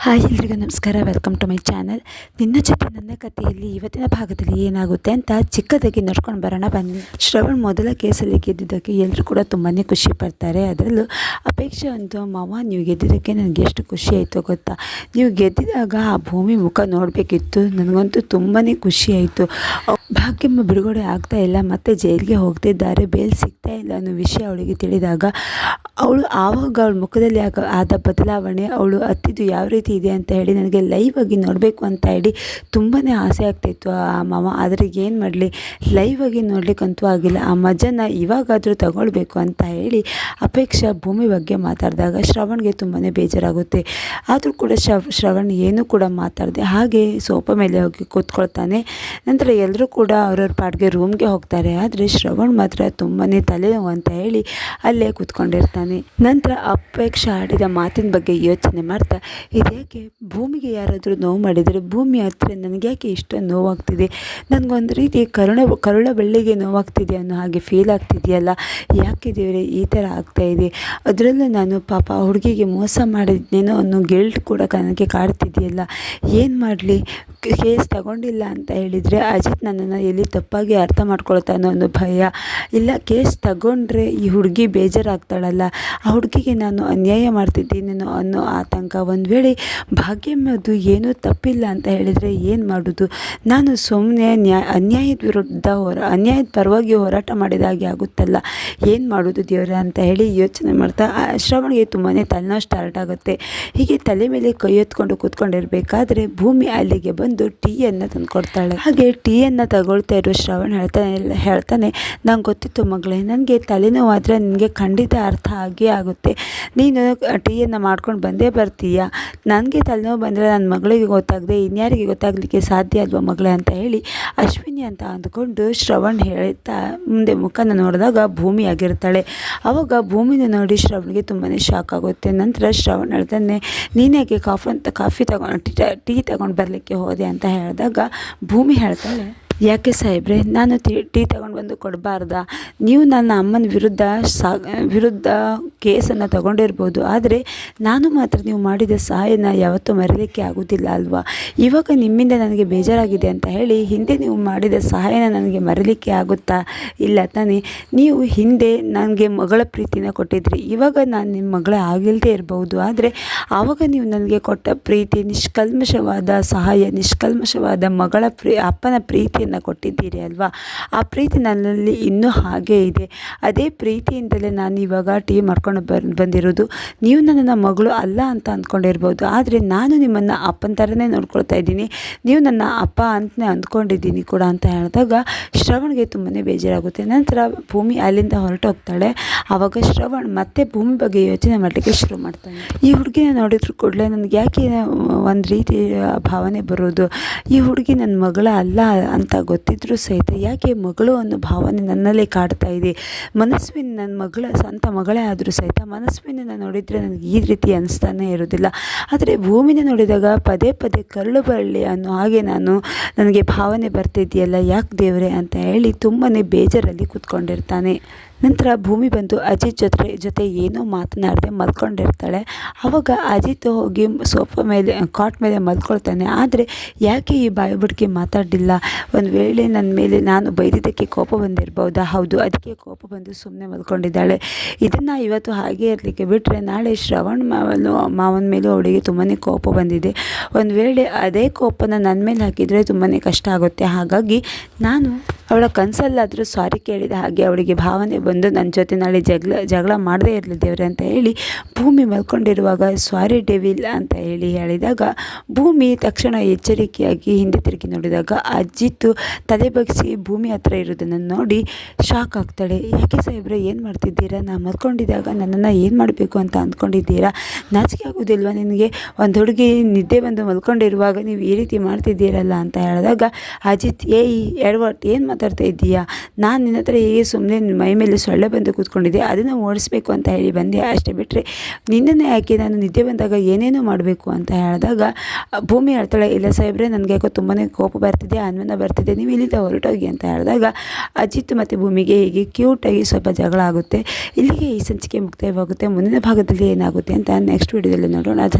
Hi ಎಲ್ರಿಗೂ ನಮಸ್ಕಾರ welcome to my channel ನಿನ್ನ ಜೊತೆ ನನ್ನ ಕಥೆಯಲ್ಲಿ ಇವತ್ತಿನ ಭಾಗದಲ್ಲಿ ಏನಾಗುತ್ತೆ ಅಂತ ಚಿಕ್ಕದಾಗಿ ನೋಡ್ಕೊಂಡು ಬರೋಣ ಬನ್ನಿ. ಶ್ರವಣ್ ಮೊದಲ ಕೇಸಲ್ಲಿ ಗೆದ್ದಿದ್ದಕ್ಕೆ ಎಲ್ಲರೂ ಕೂಡ ತುಂಬಾ ಖುಷಿ ಪಡ್ತಾರೆ. ಅದರಲ್ಲೂ ಅಪೇಕ್ಷೆ ಒಂದು, ಮಾವ, ನೀವು ಗೆದ್ದಿದ್ದಕ್ಕೆ ನನಗೆ ಎಷ್ಟು ಖುಷಿ ಆಯಿತು ಗೊತ್ತಾ? ನೀವು ಗೆದ್ದಿದಾಗ ಆ ಭೂಮಿ ಮುಖ ನೋಡಬೇಕಿತ್ತು. ನನಗಂತೂ ತುಂಬಾ ಖುಷಿ ಆಯಿತು. ಭಾಗ್ಯಮ್ಮ ಬಿಡುಗಡೆ ಆಗ್ತಾ ಇಲ್ಲ. ಮತ್ತೆ ಜೈಲಿಗೆ ಹೋಗ್ತಿದ್ದಾರೆ. ಬೇಲ್ ಸಿಗ್ತಾ ಇಲ್ಲ ಅನ್ನೋ ವಿಷಯ ಅವಳಿಗೆ ತಿಳಿದಾಗ ಅವಳು ಆವಾಗ ಅವಳ ಮುಖದಲ್ಲಿ ಆಗ ಆದ ಬದಲಾವಣೆ, ಅವಳು ಅತ್ತಿದ್ದು ಯಾವ ರೀತಿ ಇದೆ ಅಂತ ಹೇಳಿ ನನಗೆ ಲೈವ್ ಆಗಿ ನೋಡಬೇಕು ಅಂತ ಹೇಳಿ ತುಂಬಾ ಆಸೆ ಆಗ್ತಿತ್ತು. ಆ ಮಾವ, ಆದರೆ ಏನು ಮಾಡಲಿ? ಲೈವ್ ಆಗಿ ನೋಡಲಿಕ್ಕಂತೂ ಆಗಿಲ್ಲ. ಆ ಮಜನ ಇವಾಗಾದರೂ ತಗೊಳ್ಬೇಕು ಅಂತ ಹೇಳಿ ಅಪೇಕ್ಷಾ ಭೂಮಿ ಬಗ್ಗೆ ಮಾತಾಡಿದಾಗ ಶ್ರವಣ್ಗೆ ತುಂಬಾ ಬೇಜಾರಾಗುತ್ತೆ. ಆದರೂ ಕೂಡ ಶ್ರವ್ ಶ್ರವಣ್ ಏನೂ ಕೂಡ ಮಾತಾಡದೆ ಹಾಗೆ ಸೋಫಾ ಮೇಲೆ ಹೋಗಿ ಕೂತ್ಕೊಳ್ತಾನೆ. ನಂತರ ಎಲ್ಲರೂ ಕೂಡ ಅವ್ರವ್ರ ಪಾಡಿಗೆ ರೂಮ್ಗೆ ಹೋಗ್ತಾರೆ. ಆದರೆ ಶ್ರವಣ್ ಮಾತ್ರ ತುಂಬಾ ತಲೆನೋವು ಅಂತ ಹೇಳಿ ಅಲ್ಲೇ ಕೂತ್ಕೊಂಡಿರ್ತಾನೆ. ನಂತರ ಅಪೇಕ್ಷ ಆಡಿದ ಮಾತಿನ ಬಗ್ಗೆ ಯೋಚನೆ ಮಾಡ್ತಾ ಇದ್ಯಾಕೆ ಭೂಮಿಗೆ ಯಾರಾದರೂ ನೋವು ಮಾಡಿದರೆ ಭೂಮಿ ಹತ್ರ ನನಗೆ ಯಾಕೆ ಇಷ್ಟೊಂದು ನೋವಾಗ್ತಿದೆ? ನನಗೊಂದು ರೀತಿ ಕರುಣ, ಕರುಳ ಬೆಳ್ಳಿಗೆ ನೋವಾಗ್ತಿದೆ ಅನ್ನೋ ಹಾಗೆ ಫೀಲ್ ಆಗ್ತಿದೆಯಲ್ಲ? ಯಾಕೆ ದೇವರೇ ಈ ಥರ ಆಗ್ತಾಯಿದೆ ಅದರಲ್ಲೂ ನಾನು ಪಾಪ ಹುಡುಗಿಗೆ ಮೋಸ ಮಾಡಿದ್ನೇನೋ ಅನ್ನೋ ಗಿಲ್ಟ್ ಕೂಡ ನನಗೆ ಕಾಡ್ತಿದೆಯಲ್ಲ? ಏನು ಮಾಡಲಿ? ಕೇಸ್ ತಗೊಂಡಿಲ್ಲ ಅಂತ ಹೇಳಿದರೆ ಅಜಿತ್ ನನ್ನನ್ನು ಎಲ್ಲಿ ತಪ್ಪಾಗಿ ಅರ್ಥ ಮಾಡ್ಕೊಳ್ತಾನೋ ಅನ್ನೋ ಭಯ. ಇಲ್ಲ, ಕೇಸ್ ತಗೊಂಡ್ರೆ ಈ ಹುಡುಗಿ ಬೇಜಾರಾಗ್ತಾಳಲ್ಲ. ಆ ಹುಡುಗಿಗೆ ನಾನು ಅನ್ಯಾಯ ಮಾಡ್ತಿದ್ದೀನೇನೋ ಅನ್ನೋ ಆತಂಕ. ಒಂದು ವೇಳೆ ಭಾಗ್ಯಮ್ಮದು ಏನೂ ತಪ್ಪಿಲ್ಲ ಅಂತ ಹೇಳಿದರೆ ಏನು ಮಾಡೋದು? ನಾನು ಸುಮ್ಮನೆ ನ್ಯಾಯ ಅನ್ಯಾಯದ ವಿರುದ್ಧ ಹೋರ ಅನ್ಯಾಯದ ಪರವಾಗಿ ಹೋರಾಟ ಮಾಡಿದ ಆಗುತ್ತಲ್ಲ. ಏನು ಮಾಡೋದು ದೇವರ ಅಂತ ಹೇಳಿ ಯೋಚನೆ ಮಾಡ್ತಾ ಶ್ರವಣಿಗೆ ತುಂಬಾ ತಲೆನೋವು ಸ್ಟಾರ್ಟ್ ಆಗುತ್ತೆ. ಹೀಗೆ ತಲೆ ಮೇಲೆ ಕೈ ಎತ್ಕೊಂಡು ಕೂತ್ಕೊಂಡಿರಬೇಕಾದ್ರೆ ಭೂಮಿ ಅಲ್ಲಿಗೆ ಬಂದು ಟೀಯನ್ನು ತಂದುಕೊಡ್ತಾಳೆ. ಹಾಗೆ ಟೀಯನ್ನು ತಗೊಳ್ತಾ ಇರೋ ಶ್ರವಣ್ ಹೇಳ್ತಾನೆ ಹೇಳ್ತಾನೆ, ನಂಗೆ ಗೊತ್ತಿತ್ತು ಮಗಳೇ ನನಗೆ ತಲೆನೋವಾದರೆ ನಿನಗೆ ಖಂಡಿತ ಅರ್ಥ ಆಗೇ ಆಗುತ್ತೆ. ನೀನು ಟೀಯನ್ನು ಮಾಡ್ಕೊಂಡು ಬಂದೇ ಬರ್ತೀಯ? ನನಗೆ ತಲೆನೋವು ಬಂದರೆ ನನ್ನ ಮಗಳಿಗೆ ಗೊತ್ತಾಗದೆ, ಇನ್ಯಾರಿಗೆ ಗೊತ್ತಾಗಲಿಕ್ಕೆ ಸಾಧ್ಯ ಅಲ್ವಾ ಮಗಳೇ? ಅಂತ ಹೇಳಿ ಅಶ್ವಿನಿ ಅಂತ ಅಂದ್ಕೊಂಡು ಶ್ರವಣ್ ಹೇಳ್ತಾ ಮುಂದೆ ಮುಖನ ನೋಡಿದಾಗ ಭೂಮಿ ಆಗಿರ್ತಾಳೆ. ಆವಾಗ ಭೂಮಿನ ನೋಡಿ ಶ್ರವಣ್ಗೆ ತುಂಬಾ ಶಾಕ್ ಆಗುತ್ತೆ. ನಂತರ ಶ್ರವಣ್ ಹೇಳ್ತಾನೆ ನೀನೇಗೆ ಕಾಫಿ ಅಂತ ಕಾಫಿ ತಗೊಂಡು ಟೀ ತಗೊಂಡು ಬರಲಿಕ್ಕೆ ಹೋದೆ? ಅಂತ ಹೇಳಿದಾಗ ಭೂಮಿ ಹೇಳ್ತಾಳೆ ಯಾಕೆ ಸಾಹೇಬ್ರೆ, ನಾನು ಟೀ ಟೀ ತಗೊಂಡು ಬಂದು ಕೊಡಬಾರ್ದಾ? ನೀವು ನನ್ನ ಅಮ್ಮನ ವಿರುದ್ಧ ಸಾ, ವಿರುದ್ಧ ಕೇಸನ್ನು ತಗೊಂಡಿರ್ಬೋದು, ಆದರೆ ನಾನು ಮಾತ್ರ ನೀವು ಮಾಡಿದ ಸಹಾಯನ ಯಾವತ್ತೂ ಮರೀಲಿಕ್ಕೆ ಆಗೋದಿಲ್ಲ ಅಲ್ವಾ? ಇವಾಗ ನಿಮ್ಮಿಂದ ನನಗೆ ಬೇಜಾರಾಗಿದೆ ಅಂತ ಹೇಳಿ ಹಿಂದೆ ನೀವು ಮಾಡಿದ ಸಹಾಯನ ನನಗೆ ಮರೀಲಿಕ್ಕೆ ಆಗುತ್ತಾ? ಇಲ್ಲ ತಾನೇ, ನೀವು ಹಿಂದೆ ನನಗೆ ಮಗಳ ಪ್ರೀತಿನ ಕೊಟ್ಟಿದ್ರಿ, ಇವಾಗ ನಾನು ನಿಮ್ಮ ಮಗಳ ಆಗಿಲ್ಲದೇ ಇರಬಹುದು ಆದರೆ ಆವಾಗ ನೀವು ನನಗೆ ಕೊಟ್ಟ ಪ್ರೀತಿ, ನಿಷ್ಕಲ್ಮಶವಾದ ಸಹಾಯ, ನಿಷ್ಕಲ್ಮಶವಾದ ಮಗಳ ಪ್ರೀ, ಅಪ್ಪನ ಪ್ರೀತಿಯನ್ನು ಕೊಟ್ಟಿದ್ದೀರಿ ಅಲ್ವಾ? ಆ ಪ್ರೀತಿ ನನ್ನಲ್ಲಿ ಇನ್ನೂ ಹಾಗೇ ಇದೆ. ಅದೇ ಪ್ರೀತಿಯಿಂದಲೇ ನಾನು ಇವಾಗ ಟೀ ಮಾಡ್ಕೊಂಡು ಬಂದು ಬಂದಿರೋದು. ನೀವು ನನ್ನನ್ನು ಮಗಳು ಅಲ್ಲ ಅಂತ ಅಂದ್ಕೊಂಡಿರ್ಬೋದು. ಆದರೆ ನಾನು ನಿಮ್ಮನ್ನು ಅಪ್ಪನ ಥರನೇ ನೋಡ್ಕೊಳ್ತಾ ಇದ್ದೀನಿ. ನೀವು ನನ್ನ ಅಪ್ಪ ಅಂತಲೇ ಅಂದ್ಕೊಂಡಿದ್ದೀನಿ ಕೂಡ ಅಂತ ಹೇಳಿದಾಗ ಶ್ರವಣ್ಗೆ ತುಂಬಾ ಬೇಜಾರಾಗುತ್ತೆ. ನಂತರ ಭೂಮಿ ಅಲ್ಲಿಂದ ಹೊರಟೋಗ್ತಾಳೆ. ಆವಾಗ ಶ್ರವಣ್ ಮತ್ತೆ ಭೂಮಿ ಬಗ್ಗೆ ಯೋಚನೆ ಮಾಡಲಿಕ್ಕೆ ಶುರು ಮಾಡ್ತಾನೆ. ಈ ಹುಡುಗಿನ ನೋಡಿದ್ರು ಕೂಡಲೇ ನನಗೆ ಯಾಕೆ ಒಂದು ರೀತಿ ಭಾವನೆ ಬರೋದು? ಈ ಹುಡುಗಿ ನನ್ನ ಮಗಳ ಅಲ್ಲ ಅಂತ ಗೊತ್ತಿದ್ದರೂ ಸಹಿತ ಯಾಕೆ ಮಗಳು ಅನ್ನೋ ಭಾವನೆ ನನ್ನಲ್ಲೇ ಕಾಡ್ತಾ ಇದೆ? ಮನಸ್ವಿನ ನನ್ನ ಮಗಳ, ಸ್ವಂತ ಮಗಳೇ ಆದರೂ ಸಹಿತ ಮನಸ್ವಿನ ನೋಡಿದರೆ ನನಗೆ ಈ ರೀತಿ ಅನಿಸ್ತಾನೆ ಇರೋದಿಲ್ಲ ಆದರೆ ಭೂಮಿನ ನೋಡಿದಾಗ ಪದೇ ಪದೇ ಕರಳು ಬರಲಿ ಅನ್ನೋ ಹಾಗೆ ನಾನು ನನಗೆ ಭಾವನೆ ಬರ್ತಿದೆಯಲ್ಲ, ಯಾಕೆ ದೇವರೇ? ಅಂತ ಹೇಳಿ ತುಂಬಾ ಬೇಜಾರಲ್ಲಿ ಕೂತ್ಕೊಂಡಿರ್ತಾನೆ. ನಂತರ ಭೂಮಿ ಬಂದು ಅಜಿತ್ ಜೊತೆ ಜೊತೆ ಏನೂ ಮಾತನಾಡದೆ ಮಲ್ಕೊಂಡಿರ್ತಾಳೆ. ಆವಾಗ ಅಜಿತ್ ಹೋಗಿ ಸೋಫಾ ಮೇಲೆ, ಕಾಟ್ ಮೇಲೆ ಮಲ್ಕೊಳ್ತಾನೆ. ಆದರೆ ಯಾಕೆ ಈ ಬಾಯಿ ಬುಡ್ಕಿ ಮಾತಾಡಲಿಲ್ಲ? ಒಂದು ವೇಳೆ ನನ್ನ ಮೇಲೆ ನಾನು ಬೈದಿದ್ದಕ್ಕೆ ಕೋಪ ಬಂದಿರ್ಬೋದಾ? ಹೌದು ಅದಕ್ಕೆ ಕೋಪ ಬಂದು ಸುಮ್ಮನೆ ಮಲ್ಕೊಂಡಿದ್ದಾಳೆ. ಇದನ್ನು ಇವತ್ತು ಹಾಗೆ ಇರಲಿಕ್ಕೆ ಬಿಟ್ಟರೆ ನಾಳೆ ಶ್ರವಣ್ ಮಾವನು, ಮಾವನ ಮೇಲೂ ಅವಳಿಗೆ ತುಂಬಾ ಕೋಪ ಬಂದಿದೆ. ಒಂದು ವೇಳೆ ಅದೇ ಕೋಪನ ನನ್ನ ಮೇಲೆ ಹಾಕಿದರೆ ತುಂಬಾ ಕಷ್ಟ ಆಗುತ್ತೆ. ಹಾಗಾಗಿ ನಾನು ಅವಳ ಕನಸಲ್ಲಾದರೂ ಸಾರಿ ಕೇಳಿದ ಹಾಗೆ ಅವಳಿಗೆ ಭಾವನೆ ಬಂದು ನನ್ನ ಜೊತೆ ನಾಳೆ ಜಗಳ ಜಗಳ ಮಾಡದೇ ಇರಲಿ ದೇವ್ರೆ ಅಂತ ಹೇಳಿ ಭೂಮಿ ಮಲ್ಕೊಂಡಿರುವಾಗ, ಸಾರಿ ಡೆವಿಲ್ ಅಂತ ಹೇಳಿ ಹೇಳಿದಾಗ, ಭೂಮಿ ತಕ್ಷಣ ಎಚ್ಚರಿಕೆಯಾಗಿ ಹಿಂದೆ ತಿರುಗಿ ನೋಡಿದಾಗ ಅಜ್ಜಿತ್ತು ತಲೆ ಬಗ್ಸಿ ಭೂಮಿ ಹತ್ರ ಇರೋದನ್ನು ನೋಡಿ ಶಾಕ್ ಆಗ್ತಾಳೆ. ಯಾಕೆ ಸಾಹೇಬ್ರೆ, ಏನು ಮಾಡ್ತಿದ್ದೀರಾ? ನಾನು ಮಲ್ಕೊಂಡಿದ್ದಾಗ ನನ್ನನ್ನು ಏನು ಮಾಡಬೇಕು ಅಂತ ಅಂದ್ಕೊಂಡಿದ್ದೀರಾ? ನಾಚಿಕೆ ಆಗೋದಿಲ್ವಾ ನಿನಗೆ? ಒಂದು ಹುಡುಗಿ ನಿದ್ದೆ ಬಂದು ಮಲ್ಕೊಂಡಿರುವಾಗ ನೀವು ಈ ರೀತಿ ಮಾಡ್ತಿದ್ದೀರಲ್ಲ ಅಂತ ಹೇಳಿದಾಗ, ಅಜಿತ್, ಏಯ್ ಎಡವಟ್ ಏನು ಮಾತಾಡ್ತಾ ಇದ್ದೀಯಾ? ನಾನು ನಿನ್ನ ಹತ್ರ ಹೇಗೆ ಸುಮ್ಮನೆ ಮೈ ಮೇಲೆ ಸೊಳ್ಳೆ ಬಂದು ಕೂತ್ಕೊಂಡಿದ್ದೆ, ಅದನ್ನು ಓಡಿಸ್ಬೇಕು ಅಂತ ಹೇಳಿ ಬಂದೆ. ಅಷ್ಟೇ ಬಿಟ್ಟರೆ ನಿನ್ನನ್ನು ಯಾಕೆ ನಾನು ನಿದ್ದೆ ಬಂದಾಗ ಏನೇನೋ ಮಾಡಬೇಕು ಅಂತ ಹೇಳಿದಾಗ, ಭೂಮಿ ಹೇಳ್ತಾಳೆ ಇಲ್ಲ ಸಾಹೇಬ್ರೆ, ನನಗೆ ಯಾಕೋ ತುಂಬಾ ಕೋಪ ಬರ್ತಿದೆ, ಅನ್ವನ ಬರ್ತಿದೆ, ನೀವು ಇಲ್ಲಿಂದ ಹೊರಟೋಗಿ ಅಂತ ಹೇಳಿದಾಗ, ಅಜಿತ್ ಮತ್ತು ಭೂಮಿಗೆ ಹೀಗೆ ಕ್ಯೂಟಾಗಿ ಸ್ವಲ್ಪ ಜಗಳ ಆಗುತ್ತೆ. ಇಲ್ಲಿಗೆ ಈ ಸಂಚಿಕೆ ಮುಕ್ತಾಯವಾಗುತ್ತೆ. ಮುಂದಿನ ಭಾಗದಲ್ಲಿ ಏನಾಗುತ್ತೆ ಅಂತ ನೆಕ್ಸ್ಟ್ ವಿಡಿಯೋದಲ್ಲಿ ನೋಡೋಣ. ಧನ್ಯವಾದ.